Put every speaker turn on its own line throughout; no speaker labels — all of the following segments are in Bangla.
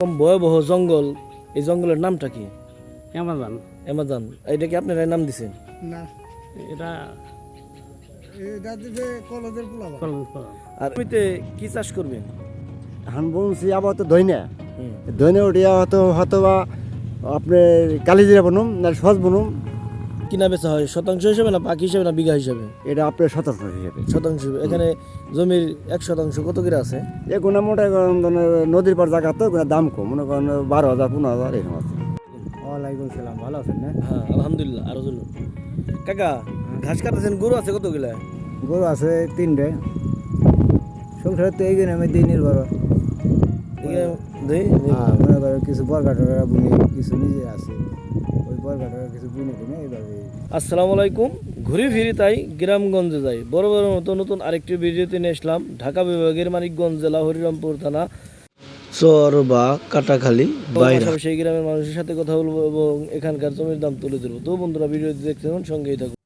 ভয়াবহ জঙ্গল। এই জঙ্গলের নামটা কি?
অ্যামাজন।
অ্যামাজন। এটা কি আপনারা নাম দিছেন
না।
এটা
আর কি চাষ করবেন?
ধান বুনছি আবার তো
ধইনা
ধইনা উঠিয়া হয়তো হয়তো বা আপনার কালিজিরা বনুম না সজ বনুম।
কিনা বেচা হয় শতাংশ হিসেবে না পাখি হিসেবে না বিঘা হিসেবে?
এটা আপনার সতর্ক হিসেবে।
শতাংশ হিসেবে। এখানে জমির এক শতাংশ কত করে আছে?
এগুলো মোটা নদীর পর জায়গা তো দাম কম। মনে করেন বারো হাজার পনেরো হাজার এরকম আছে।
ওয়ালাইকুম সালাম ভালো আছেন না?
হ্যাঁ আলহামদুলিল্লাহ আরও চলুন কাকা ঘাস কাটাছেন গরু আছে কতগুলা?
গরু আছে তিনটে। সংসারে তো এই আমি দিই নির্ভর।
এখানে দুই?
হ্যাঁ মনে করো কিছু বরগাটরা বুনি কিছু নিজে আছে।
আসসালামু আলাইকুম। ঘুরে ফিরে তাই গ্রামগঞ্জে যাই। বড় বড় নতুন নতুন আরেকটি ভিডিওতে নিয়ে আসলাম ঢাকা বিভাগের মানিকগঞ্জ জেলা হরিরামপুর থানা চর বা কাটাখালি বাইরে। সেই গ্রামের মানুষের সাথে কথা বলব এবং এখানকার জমির দাম তুলে ধরবো। তো বন্ধুরা ভিডিওটি দেখতে সঙ্গেই থাকুন।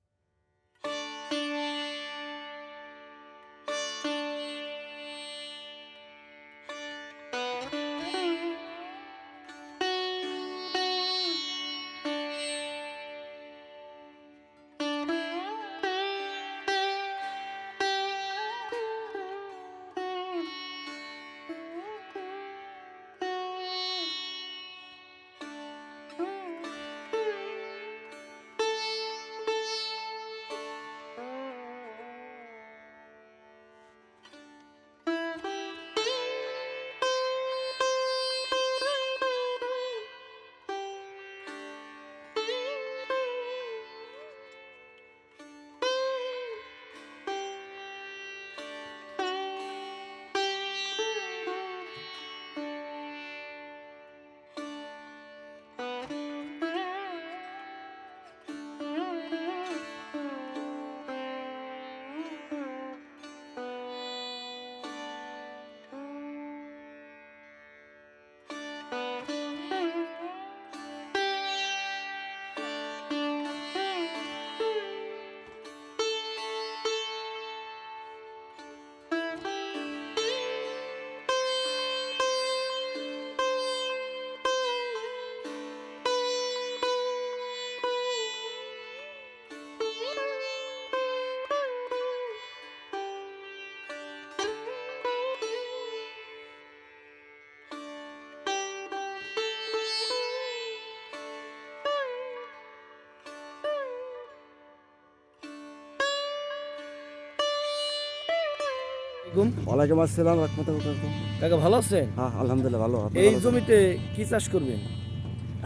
আলাইকুম।
ওয়ালাইকুম আসসালাম রহমতুল্লাহ
কাকা ভালো আছেন?
হ্যাঁ আলহামদুলিল্লাহ ভালো
এই জমিতে কি চাষ করবেন?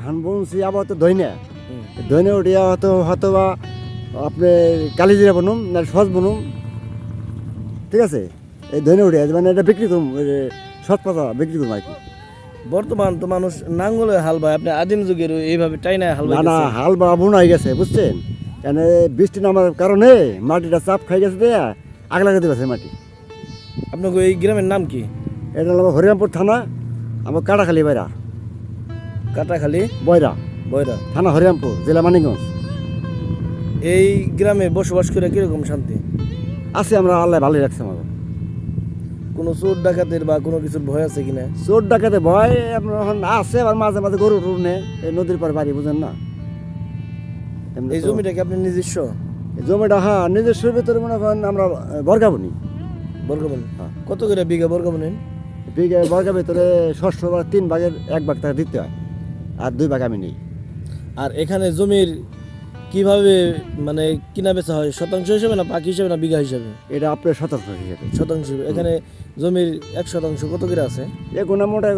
ধান বুনছি আবার তো দইনে
হুম।
দইনে উঠিয়া হয়তো হয়তো বা কালিজিরা বনুম না বনুম। ঠিক আছে? এই দইনে উঠিয়া মানে এটা বিক্রি করুম সৎ পাতা বিক্রি করুম আর কি।
বর্তমান তো মানুষ নাঙ্গলে হাল বায় আপনি আদিম যুগের এইভাবে টাইনা হাল
না না হাল বা বোনা হয়ে গেছে বুঝছেন? কেন বৃষ্টি নামার কারণে মাটিটা চাপ খাই গেছে দেয়া আগ লাগাতে গেছে মাটি।
আপনাকে এই গ্রামের নাম কি?
এটা হলো হরিরামপুর থানা আমার কাটাখালি বাইরা
কাটাখালী?
বয়রা
বয়রা
থানা হরিরামপুর জেলা মানিকগঞ্জ।
এই গ্রামে বসবাস করে কীরকম শান্তি?
আছে আমরা আল্লাহ ভালোই রাখছে আমাকে
কোনো চোর ডাকাতের বা কোনো কিছুর ভয় আছে কিনা
চোর ডাকাতে ভয় আপনার এখন আছে আবার মাঝে মাঝে গরু টরু নে এই নদীর পার বাড়ি বুঝেন না?
এই জমিটা কি আপনি নিজস্ব?
এই জমিটা হ্যাঁ নিজস্ব ভিতরে মনে করেন আমরা বর্গাবনি।
বর্গমন
হ্যাঁ।
কত করে বিঘা বর্গমন
বিঘে বর্গা ভিতরে ষষ্ঠ বা তিন ভাগের এক ভাগ তাকে দিতে হয় আর দুই ভাগ আমি নেই।
আর এখানে জমির কীভাবে মানে কিনা বেচা হয়? শতাংশ হিসেবে না পাখি হিসেবে না বিঘা হিসেবে?
এটা আপনার সতর্ক হিসেবে।
শতাংশ এখানে জমির এক শতাংশ কত করে আছে?
এগুলো মোটা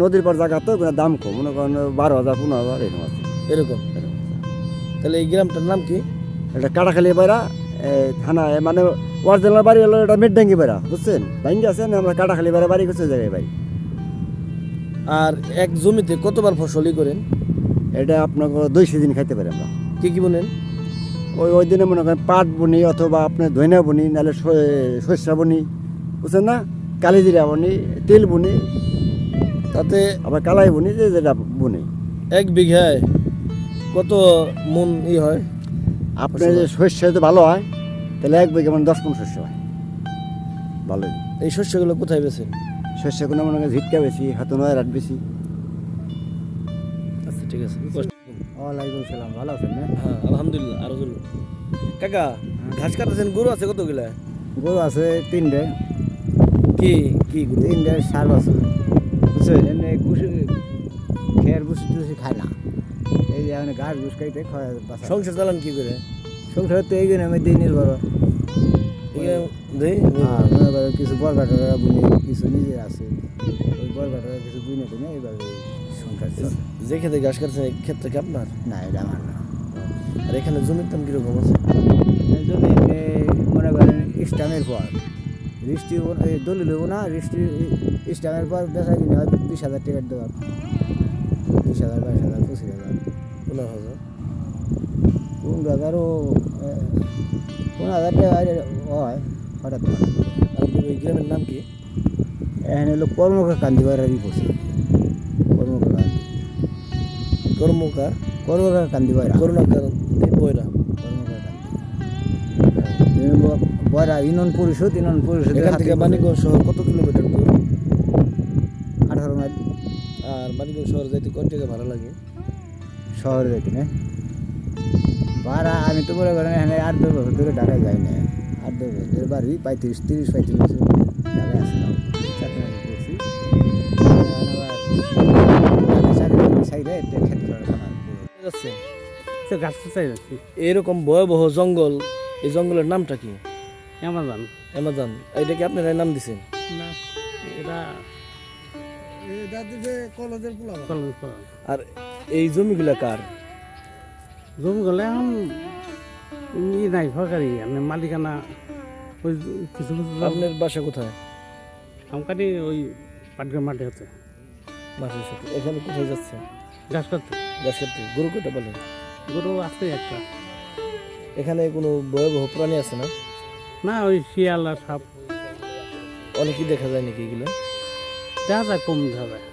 নদীর পর জায়গা তো দাম কম। মনে করেন বারো হাজার পনেরো হাজার এরকম আছে।
এরকম? তাহলে এই গ্রামটার নাম কি?
এটা কাটাখালি বেড়া থানা মানে অরিজিনাল বাড়ি হলো এটা মিডডাঙ্গি বেড়া বুঝছেন? বাইঙ্গি আছে না আমরা কাটাখালি বেড়া বাড়ি করছে জায়গায় বাড়ি।
আর এক জমিতে কতবার ফসলই করেন?
এটা আপনাকে দুই সিজন খাইতে পারি আমরা।
কি কি বলেন
ওই ওই দিনে মনে করেন পাট বুনি অথবা আপনার ধইনা বুনি নাহলে শস্যা বুনি বুঝছেন না? কালিজিরা বুনি তেল বুনি
তাতে
আবার কালাই বুনি যে যেটা বুনি।
এক বিঘায় কত মন ই হয়?
আপনার যে শস্য ভালো হয় তাহলে এক বিঘা মানে দশ পনেরো শস্য হয়। ভালোই
এই শস্যগুলো কোথায় বেছেন
শস্য কোনো মনে করেন ঝিটকা বেশি হয়তো নয় রাত বেশি।
আচ্ছা ঠিক আছে
ওয়ালাইকুম সালাম ভালো আছেন
হ্যাঁ আলহামদুলিল্লাহ আরও কাকা ঘাস কাটাছেন গরু আছে কতগুলা?
গরু আছে তিনটে।
কি কি গরু?
তিনটে সার আছে। এমনি খেয়ার টুসি খায় না। এই যে এখন ঘাস ঘুষ খাইতে
সংসার চালান কি করে?
সংসার তো এই জন্য আমি দিই নির্ভর।
দেই?
মনে করো কিছু বরগাটরা বুনি কিছু নিজে আছে। ওই বরগাটরা কিছু বুনে টুনে এইভাবে সংসার
যে খেতে ঘাস কাটছেন এই ক্ষেতটা কি আপনার?
না এটা আমার না।
আর এখানে জমির দাম কীরকম আছে?
এমনি মনে করেন ইস্টামের পর। বৃষ্টি দলি লইব না বৃষ্টি ইস্টামের পর বেচা কিনে হয় বিশ হাজার টিকিট দেওয়ার বিশ হাজার বাইশ হাজার পঁচিশ হাজার।
পনেরো হাজার।
পনেরো হাজারও পনেরো হাজার টাকা হয় হঠাৎ
আপনার ওই গ্রামের নাম কি?
এখানে হলো কর্মকা কান্দি বাড়ি বসে। কর্মকা কান্দি।
কর্মকার?
কর্মকা কান্দি বাইরা।
করুণাকার বয়রা
কর্মকা বয়রা ইউনিয়ন পরিষদ ইউনিয়ন পরিষদ
এখান থেকে মানিকগঞ্জ শহর কত কিলোমিটার দূর?
আঠারো মাইল।
আর মানিকগঞ্জ শহর যাইতে কত টাকা ভাড়া লাগে?
শহরে যাইতে না ভাড়া আমি তো মনে করেন এখানে আট দশ বছর ধরে ঢাকায় যাই না আট দশ বছর ধরে বাড়ি পঁয়ত্রিশ তিরিশ পঁয়ত্রিশ বছর ঢাকায় আসলাম চাকরি বাকরি করছি।
এরকম ভয়াবহ জঙ্গল এই জঙ্গলের নামটা কি?
অ্যামাজন।
অ্যামাজন। এটা কি আপনারা নাম দিছেন?
না এটা।
আর এই জমিগুলা কার?
জমি গেলে এখন ই নাই সরকারি মানে মালিকানা ওই কিছু কিছু
আপনার বাসা কোথায়?
আমকাটি ওই পাটগ্রাম মাঠে হচ্ছে
মাঠের সাথে এখানে কোথায় যাচ্ছে?
গাছ করতে
গাছ কাটতে গরু কেটে বলেন
গরু আছে একটা।
এখানে কোনো ভয়াবহ প্রাণী আছে না?
না ওই শিয়াল আর সাপ।
অনেকই দেখা যায় নাকি এগুলো?
দেখা যায় কম দেখা যায়।